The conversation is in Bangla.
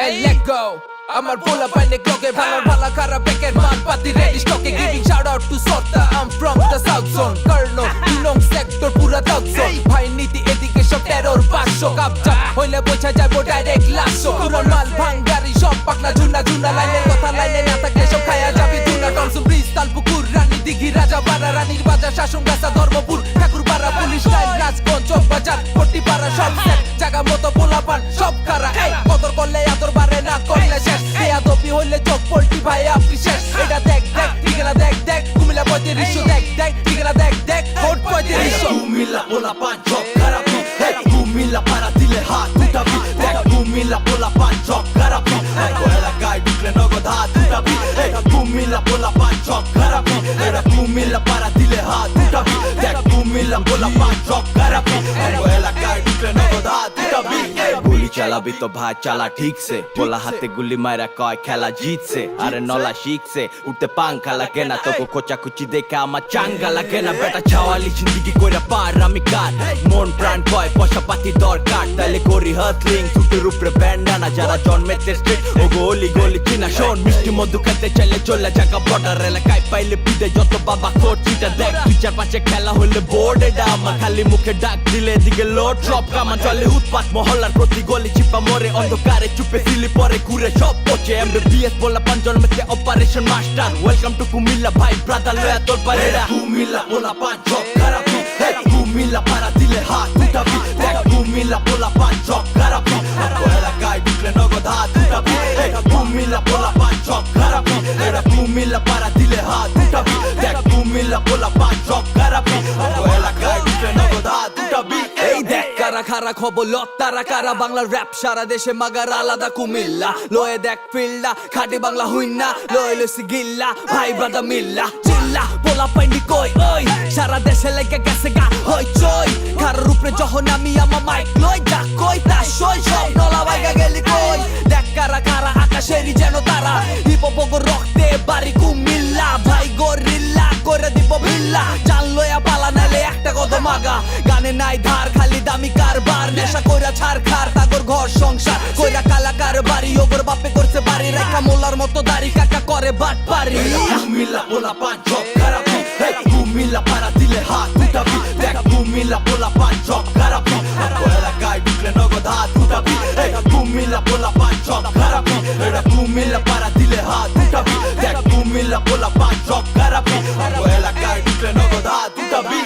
এই লেট গো আমার পোলা পাইনে ক্লকে ভালো ভালো খারাপ বেকের মান পাতি রেডি স্টকে গিভিং শাউট আউট টু সত্তা আম ফ্রম দ্য সাউথ জোন কর্নো ইনং সেক্টর পুরা দাউট জোন ভাই নীতি এদিকে সব টেরর পাঁচশো কাপচা হইলে বোঝা যাব ডাইরেক্ট লাশো পুরো মাল ভাঙ্গারি সব পাকনা ঝুনা ঝুনা লাইনের কথা লাইনে না থাকলে সব খায়া যাবি দুনা টনসুন ব্রিজ তালপুকুর রানী দিঘি রাজা পাড়া রানীর বাজার শাসন গাছা ধর্মপুর ঠাকুর পাড়া পুলিশ লাইন রাজগঞ্জ বাজার পট্টি পাড়া সব জায়গা মতো পোলা পান সব খারা এই কদর করলে ভাই আপনি শেষ। এটা দেখ দেখ ঠিকানা দেখ দেখ। কুমিল্লা পঁয়ত্রিশশো দেখ দেখ ঠিকানা দেখ দেখ কোট পঁয়ত্রিশশো। কুমিল্লা পোলা পান চক। খারাপি কুমিল্লা পাড়া দিলে হাত উঠাবি। দেখ কুমিল্লা পোলা পান চক। খারাপি এলাকায় ঢুকলে নগদ হাত উঠাবি। কুমিল্লা পোলা পান চক খারাপি এটা কুমিল্লা পাড়া দিলে হাত উঠাবি। দেখ কুমিল্লা পোলা পান চক। খারাপি এলাকায় ঢুকলে নগদ হাত গুলি চালাবি তো ভাই চালা ঠিকছে। পোলা হাতে গুলি মারা কয় খেলা জিতছে। আরে নলা শিখছে উঠতে পাঙ্খা লাগে না তোকে কোচাকুচি দেখে আমার চাঙ্গা লাগে না। বেটা ছাওয়ালি জিন্দিগি কইরা পার আমি কার? মন প্রাণ কয় পয়সা পাতি দরকার। তাইলে করি হাতলিং ছুটির উপরে ব্যান্ডানা যারা জন্মেতে স্ট্রিট ও গলি গলি চিনা। শোন মিষ্টি মধু খেতে চাইলে চলে জায়গা বর্ডার এলাকায় পাইলে বিদে। যত বাবা কোচিটা দেখ দুই চার পাঁচে খেলা হইলে বোর্ডে আমার খালি মুখে ডাক দিলে এদিকে লোড সব কামান চলে উৎপাত মহল্লার প্রতি গলি চিপা মরে অন্ধকারে চুপে দিলি পরে ঘুরে সব পচে। এমবিবিএস বলা পাঁচজন মেতে operation master welcome to Comilla, ভাই ব্রাদার লয়া, তোর পারেরা কুমিল্লা বলা পাঁচ চক খারাপি কুমিল্লা, পাড়া দিলে হাত উঠাবি। দেখ কুমিল্লা বলা পাঁচ চক খারাপি এলাকায় ঢুকলে নগদ হাত উঠাবি। কুমিল্লা বলা পাঁচ চক খারাপি। এটা কুমিল্লা, পাড়া দিলে হাত উঠাবি। দেখ কুমিল্লা বলা পাঁচ চক খারাপি এলাকায় ঢুকলে নগদ কারা খারা খবর লত্তারা কারা বাংলা র্যাপ সারা দেশে মাগার আলাদা কুমিল্লা। লয়ে দেখ ফিল্লা খাটি বাংলা হুইন্না, লয়ে লসি গিল্লা, ভাই ব্রাদা মিল্লা, চিল্লা, পোলা পাইনি কই, ওই, সারা দেশে লেগে গেছে গা, হই চই, কারোর উপরে যখন আমি আমার মাইক লই, যা কই, তা সই, সব নলা বাইগা গেলি কই। দেখ কারা কারা আকাশেরই যেন তারা হিপ হপ একটা গানে নাই ধার, খালি দামি কারবার। নেশা কইরা ছাড়, খার, তাগর, ঘর, সংসার। কইরা কালাকার বাড়ি, ওগর বাপে করছে বাড়ি। রেখা মোলার মতো দাড়ি কাকা করে বাট পারি কুমিল্লা পোলা পান চক খারাপি কুমিল্লা পাড়া দিলে হাত উঠাবি। দেখ কুমিল্লা পোলা পান চক খারাপি এলাকায় ঢুকলে নগদ হাত উঠাবি। কুমিল্লা পোলা পান চক খারাপি। এটা কুমিল্লা পাড়া দিলে হাত উঠাবি। দেখ কুমিল্লা পোলা পান চক খারাপি এলাকায় ঢুকলে নগদ হাত উঠাবি।